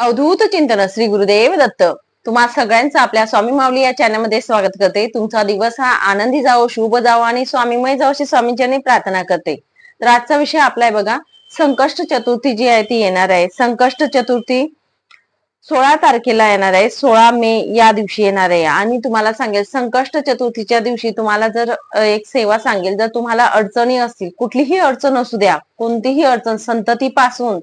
अवधूत चिंतन श्री गुरुदेव दत्त. तुम्हा सगळ्यांचं आपल्या स्वामी माऊली या चॅनलमध्ये स्वागत करते. तुमचा दिवस हा आनंदी जावो शुभ जावो आणि स्वामीमय जावो अशी स्वामींच्याने प्रार्थना करते. तर आजचा विषय आपला आहे बघा संकष्ट चतुर्थी जी आहे ती येणार आहे. संकष्ट चतुर्थी सोळा तारखेला येणार आहे. सोळा मे या दिवशी येणार आहे. आणि तुम्हाला सांगेल संकष्ट चतुर्थीच्या दिवशी तुम्हाला जर एक सेवा सांगेल जर तुम्हाला अडचणी असतील कुठलीही अडचण असू द्या कोणतीही अडचण संततीपासून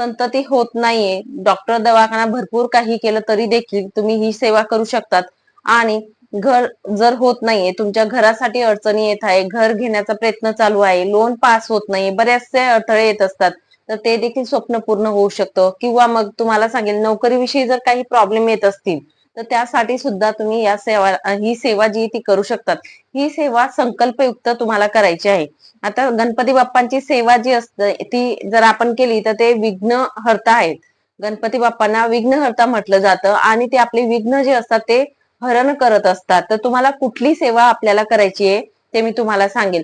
संतती होत नाहीये. डॉक्टर दवाखाना भरपूर काही केलं तरी देखील तुम्ही ही सेवा करू शकतात. आणि घर जर होत नाहीये तुमच्या घरासाठी अडचणी येत आहे घर घेण्याचा प्रयत्न चालू आहे लोन पास होत नाही बरेचसे अडथळे येत असतात. तर ते देखील स्वप्न पूर्ण होऊ शकतं. किंवा मग तुम्हाला सांगेल नोकरीविषयी जर काही प्रॉब्लेम येत असतील तर त्यासाठी सुद्धा तुम्ही या सेवा ही सेवा जी ती करू शकतात. ही सेवा संकल्पयुक्त तुम्हाला करायची आहे. आता गणपती बाप्पांची सेवा जी असते ती जर आपण केली तर ते विघ्न हरता आहेत. गणपती बाप्पांना विघ्नहर्ता म्हटलं जातं आणि ते आपले विघ्न जे असतात ते हरण करत असतात. तर तुम्हाला कुठली सेवा आपल्याला करायची आहे ते मी तुम्हाला सांगेल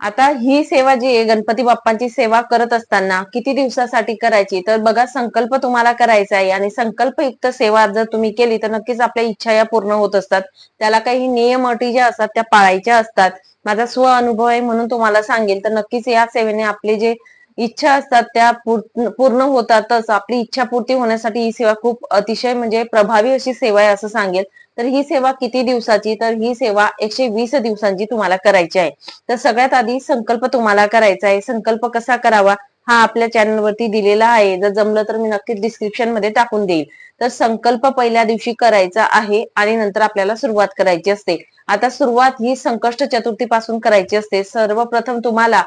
आता ही सेवा जी आहे गणपती बाप्पांची सेवा करत असताना किती दिवसासाठी करायची? तर बघा संकल्प तुम्हाला करायचा आहे आणि संकल्पयुक्त सेवा जर तुम्ही केली तर नक्कीच आपल्या इच्छा या पूर्ण होत असतात. त्याला काही नियम अटी ज्या असतात त्या पाळायच्या असतात. माझा स्व अनुभव आहे म्हणून तुम्हाला सांगेल तर नक्कीच या सेवेने आपले जे इच्छा असतात त्या पूर्ण पूर्ण होतातच. आपली इच्छा पूर्ती होण्यासाठी ही सेवा खूप अतिशय म्हणजे प्रभावी अशी सेवा आहे असं सांगेल तर ही सेवा किती दिवसाची? तर ही सेवा एकशे वीस दिवसांची तुम्हाला करायची आहे. तर सगळ्यात आधी संकल्प तुम्हाला करायचा आहे. संकल्प कसा करावा? हा आपल्या चॅनलवरती दिलेला आहे. जर जमलं तर मी नक्कीच डिस्क्रिप्शनमध्ये टाकून देईल. तर संकल्प पहिल्या दिवशी करायचा आहे आणि नंतर आपल्याला सुरुवात करायची असते. आता सुरुवात ही संकष्ट चतुर्थी पासून करायची असते. सर्वप्रथम तुम्हाला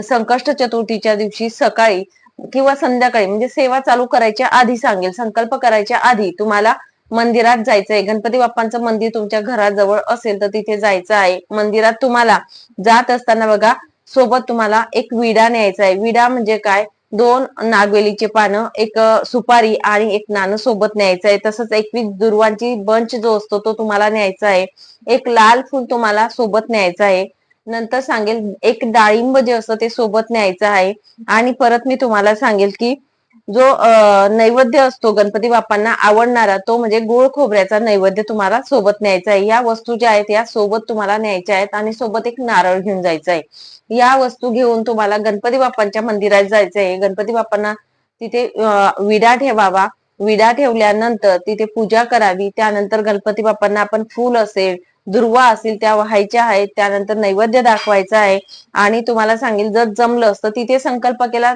संकष्ट चतुर्थीच्या दिवशी सकाळी किंवा संध्याकाळी म्हणजे सेवा चालू करायच्या आधी सांगेल. संकल्प करायच्या आधी तुम्हाला मंदिरात जायचंय. गणपती बाप्पांचं मंदिर तुमच्या घराजवळ असेल तर तिथे जायचं आहे. मंदिरात तुम्हाला जात असताना बघा सोबत तुम्हाला एक विडा न्यायचा आहे. विडा म्हणजे काय? दोन नागवेलीचे पानं एक सुपारी आणि एक नाणं सोबत न्यायचं आहे. तसंच एकवीस दुर्वांची बंच जो असतो तो तुम्हाला न्यायचा आहे. एक लाल फूल तुम्हाला सोबत न्यायचं आहे. नंतर सांगेल एक डाळिंब जे असतं ते सोबत न्यायचं आहे. आणि परत मी तुम्हाला सांगेल की जो नैवेद्य असतो गणपती बाप्पांना आवडणारा तो म्हणजे गोळ खोबऱ्याचा नैवेद्य तुम्हाला सोबत न्यायचा आहे. या वस्तू ज्या आहेत या सोबत तुम्हाला न्यायच्या आहेत आणि सोबत एक नारळ घेऊन जायचा आहे या वस्तू घेऊन तुम्हाला गणपती बाप्पांच्या मंदिरात जायचं आहे गणपती बाप्पांना तिथे विडा ठेवावा. विडा ठेवल्यानंतर तिथे पूजा करावी. त्यानंतर गणपती बाप्पांना आपण फूल असेल दुर्वा असतील त्या व्हायच्या आहेत त्यानंतर नैवेद्य दाखवायचा आहे आणि तुम्हाला सांगेल जर जमलं असतं तिथे संकल्प केला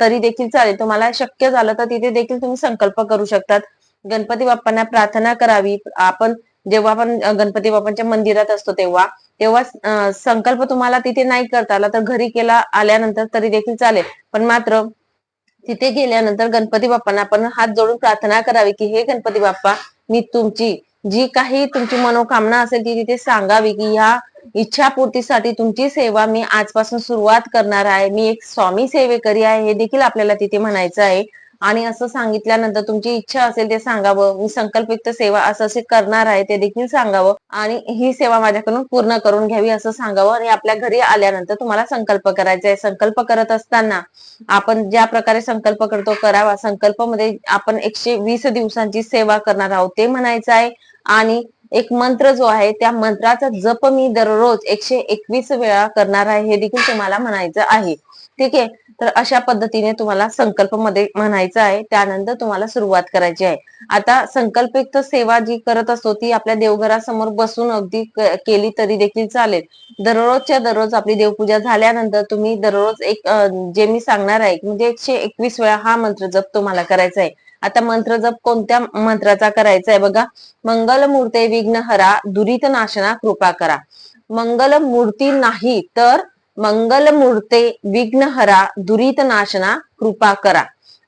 तरी देखील चालेल. तुम्हाला शक्य झालं तर तिथे देखील तुम्ही संकल्प करू शकतात. गणपती बाप्पांना प्रार्थना करावी. आपण जेव्हा आपण गणपती बाप्पांच्या मंदिरात असतो तेव्हा तेव्हा संकल्प तुम्हाला तिथे नाही करता आला तर घरी केला आल्यानंतर तरी देखील चालेल. पण मात्र तिथे गेल्यानंतर गणपती बाप्पांना आपण हात जोडून प्रार्थना करावी की हे गणपती बाप्पा मी तुमची जी काही तुमची मनोकामना असेल ती तिथे सांगावी की ह्या इच्छापूर्तीसाठी तुमची सेवा मी आजपासून सुरुवात करणार आहे. मी एक स्वामी सेवेकरी आहे हे देखील आपल्याला तिथे म्हणायचं आहे. आणि असं सांगितल्यानंतर तुमची इच्छा असेल ते सांगावं. मी संकल्पयुक्त सेवा असं असे करणार आहे ते देखील सांगावं. आणि ही सेवा माझ्याकडून पूर्ण करून घ्यावी असं सांगावं. आणि आपल्या घरी आल्यानंतर तुम्हाला संकल्प करायचा आहे. संकल्प करत असताना आपण ज्या प्रकारे संकल्प करतो करावा. संकल्पमध्ये आपण एकशे वीस दिवसांची सेवा करणार आहोत ते म्हणायचं आहे. आणि एक मंत्र जो आहे त्या मंत्राचा जप मी दररोज एकशे एकवीस वेळा करणार आहे हे देखील तुम्हाला म्हणायचं आहे. ठीक आहे? तर अशा पद्धतीने तुम्हाला संकल्पमध्ये म्हणायचं आहे त्यानंतर तुम्हाला सुरुवात करायची आहे. आता संकल्पित सेवा जी करत असतो ती आपल्या देवघरासमोर बसून अगदी केली तरी देखील चालेल. दररोजच्या दररोज आपली देवपूजा झाल्यानंतर तुम्ही दररोज एक जे मी सांगणार आहे म्हणजे एकशे एकवीस वेळा हा मंत्र जप तुम्हाला करायचा आहे. आता मंत्र जप कोणत्या मंत्राचा करायचा आहे बघा? मंगल मूर्ते विघ्नहरा दुरित नाशना कृपा करा. मंगल मूर्ती नाही तर मंगल मूर्ते विघ्नहरा दुरित नाशना कृपा करा.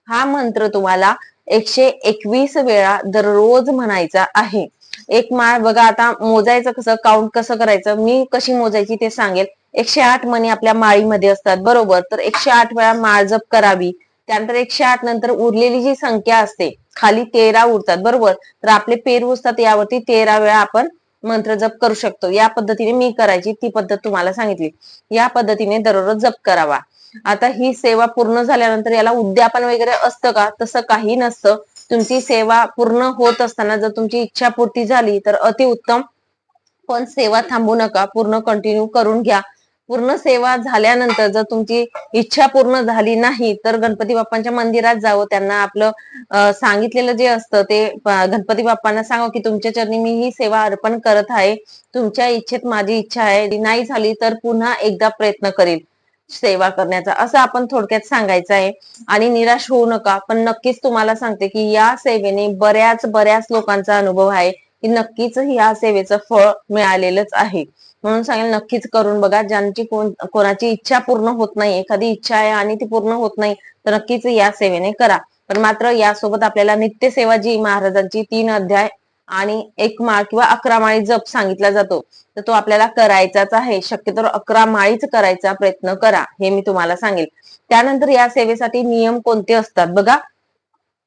हा मंत्र तुम्हाला एकशे एकवीस वेळा दररोज म्हणायचा आहे. एक माळ बघा आता मोजायचं कसं काउंट कसं करायचं मी कशी मोजायची ते सांगेल. एकशे आठ मणी आपल्या माळीमध्ये असतात बरोबर? तर एकशे आठ वेळा माळ जप करावी. त्यानंतर एकशे आठ नंतर उरलेली जी संख्या असते खाली तेरा उरतात बरोबर? तर आपले पेरू असतात यावरती तेरा वेळा आपण मंत्र जप करू शकतो. या पद्धतीने मी करायची ती पद्धत तुम्हाला सांगितली. या पद्धतीने दररोज जप करावा. आता ही सेवा पूर्ण झाल्यानंतर याला उद्यापन वगैरे असतं का? तसं काही नसतं. तुमची सेवा पूर्ण होत असताना जर तुमची इच्छा पूर्ती झाली तर अतिउत्तम. पण सेवा थांबू नका. पूर्ण कंटिन्यू करून घ्या. पूर्ण सेवा झाल्यानंतर जर तुमची इच्छा पूर्ण झाली नाही तर गणपती बाप्पांच्या मंदिरात जावं. त्यांना आपलं सांगितलेलं जे असतं ते गणपती बाप्पांना सांगा की तुमच्या चरणी मी ही सेवा अर्पण करत आहे. तुमच्या इच्छेत माझी इच्छा आहे. नाही झाली तर पुन्हा एकदा प्रयत्न करेल सेवा करण्याचा. असं आपण थोडक्यात सांगायचं आहे. आणि निराश होऊ नका. पण नक्कीच तुम्हाला सांगते की या सेवेने बऱ्याच बऱ्याच लोकांचा अनुभव आहे की नक्कीच या सेवेचं फळ मिळालेलंच आहे. म्हणून सांगेल नक्कीच करून बघा. ज्यांची कोणाची इच्छा पूर्ण होत नाही एखादी इच्छा आहे आणि ती पूर्ण होत नाही तर नक्कीच या सेवेने करा. पण मात्र यासोबत आपल्याला नित्य सेवा जी महाराजांची तीन अध्याय आणि एक माळ किंवा अकरा माळी जप सांगितला जातो. तर तो आपल्याला करायचाच आहे. शक्यतो अकरा माळीच करायचा प्रयत्न करा हे मी तुम्हाला सांगेल. त्यानंतर या सेवेसाठी नियम कोणते असतात? बघा.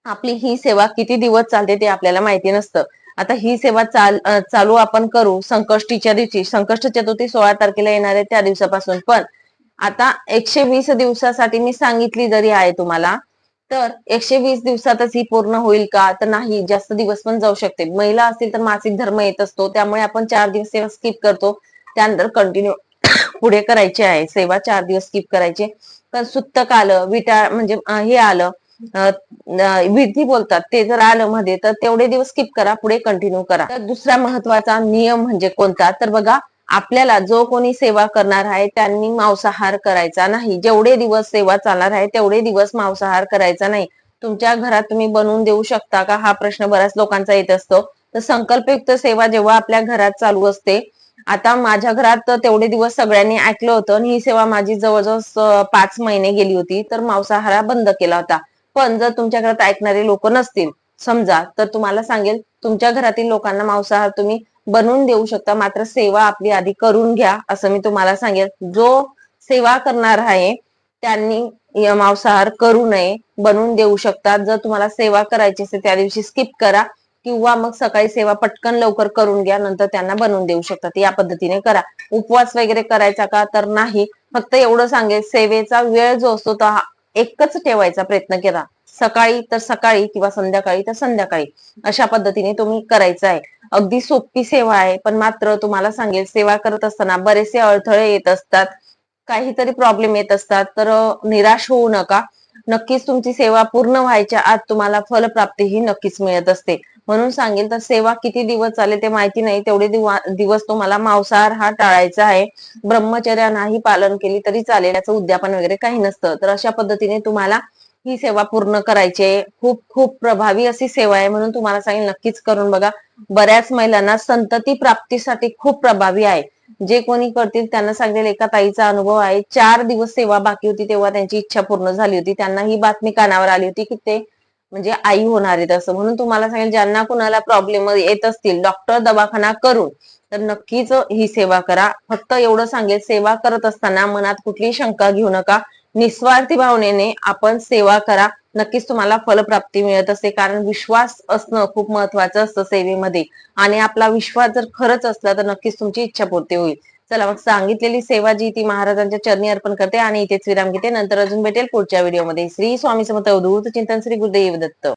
आपली ही सेवा किती दिवस चालते ते आपल्याला माहिती नसतं. आता ही सेवा चाल चालू आपण करू संकष्टीच्या दिवशी संकष्ट चतुर्थी सोळा तारखेला येणार आहे त्या दिवसापासून. पण आता एकशे वीस दिवसासाठी मी सांगितली जरी आहे तुम्हाला तर एकशे वीस दिवसातच ही पूर्ण होईल का? तर नाही जास्त दिवस पण जाऊ शकते. महिला असतील तर मासिक धर्म येत असतो त्यामुळे आपण चार दिवस सेवा स्किप करतो. त्यानंतर कंटिन्यू पुढे करायची आहे. सेवा चार दिवस स्किप करायचे. तर सुत्तक आलं विटा म्हणजे हे आलं विधी बोलतात. ते जर आलं मध्ये तर तेवढे दिवस स्किप करा पुढे कंटिन्यू करा. तर दुसरा महत्त्वाचा नियम म्हणजे कोणता? तर बघा आपल्याला जो कोणी सेवा करणार आहे त्यांनी मांसाहार करायचा नाही. जेवढे दिवस सेवा चालणार आहे तेवढे दिवस मांसाहार करायचा नाही. तुमच्या घरात तुम्ही बनवून देऊ शकता का? हा प्रश्न बऱ्याच लोकांचा येत असतो. तर संकल्पयुक्त सेवा जेव्हा आपल्या घरात चालू असते आता माझ्या घरात तेवढे दिवस सगळ्यांनी ऐकलं होतं आणि ही सेवा माझी जवळजवळ पाच महिने गेली होती. तर मांसाहारा बंद केला होता. पण जर तुमच्या घरात ऐकणारे लोक नसतील समजा तर तुम्हाला सांगेल तुमच्या घरातील लोकांना मांसाहार तुम्ही बनवून देऊ शकता मात्र सेवा आपली आधी करून घ्या असं मी तुम्हाला सांगेल. जो सेवा करणार आहे त्यांनी मांसाहार करू नये बनवून देऊ शकतात जर तुम्हाला सेवा करायची असेल त्या दिवशी स्किप करा किंवा मग सकाळी सेवा पटकन लवकर करून घ्या नंतर त्यांना बनवून देऊ शकतात या पद्धतीने करा. उपवास वगैरे करायचा का? तर नाही. फक्त एवढं सांगेल सेवेचा वेळ जो असतो तो एकच ठेवायचा प्रयत्न केला. सकाळी तर सकाळी किंवा संध्याकाळी तर संध्याकाळी. अशा पद्धतीने तुम्ही करायचं आहे. अगदी सोपी सेवा आहे पण मात्र तुम्हाला सांगेल सेवा करत असताना बरेचसे अडथळे येत असतात. काहीतरी प्रॉब्लेम येत असतात. तर निराश होऊ नका. नक्कीच तुमची सेवा पूर्ण व्हायच्या आत तुम्हाला फलप्राप्ती ही नक्कीच मिळत असते. म्हणून सांगेल तर सेवा किती दिवस चालेल ते माहिती नाही. तेवढे दिवस तुम्हाला मांसाहार हा टाळायचा आहे. ब्रह्मचर्या नाही पालन केली तरी चालेल याचं उद्यापन वगैरे काही नसतं. तर अशा पद्धतीने तुम्हाला ही सेवा पूर्ण करायची आहे. खूप खूप प्रभावी अशी सेवा आहे म्हणून तुम्हाला सांगेल नक्कीच करून बघा. बऱ्याच महिलांना संतती प्राप्तीसाठी खूप प्रभावी आहे. जे कोणी करतील त्यांना सांगेल एका ताईचा अनुभव आहे. चार दिवस सेवा बाकी होती तेव्हा त्यांची इच्छा पूर्ण झाली होती. त्यांना ही बातमी कानावर आली होती की ते म्हणजे आई होणार आहेत असं. म्हणून तुम्हाला सांगेल ज्यांना कुणाला प्रॉब्लेम येत असतील डॉक्टर दवाखाना करून तर नक्कीच ही सेवा करा. फक्त एवढं सांगेल सेवा करत असताना मनात कुठलीही शंका घेऊ नका. निस्वार्थी भावनेने आपण सेवा करा. नक्कीच तुम्हाला फलप्राप्ती मिळत असते कारण विश्वास असणं खूप महत्वाचं असतं सेवेमध्ये. आणि आपला विश्वास जर खरंच असला तर नक्कीच तुमची इच्छा पूर्ती होईल. चला मग सांगितलेली सेवा जी ती महाराजांच्या चरणी अर्पण करते आणि इथेच विराम घेते नंतर अजून भेटेल पुढच्या व्हिडिओमध्ये. श्री स्वामी समर्थ अवधूत चिंतन श्री गुरुदेव दत्त.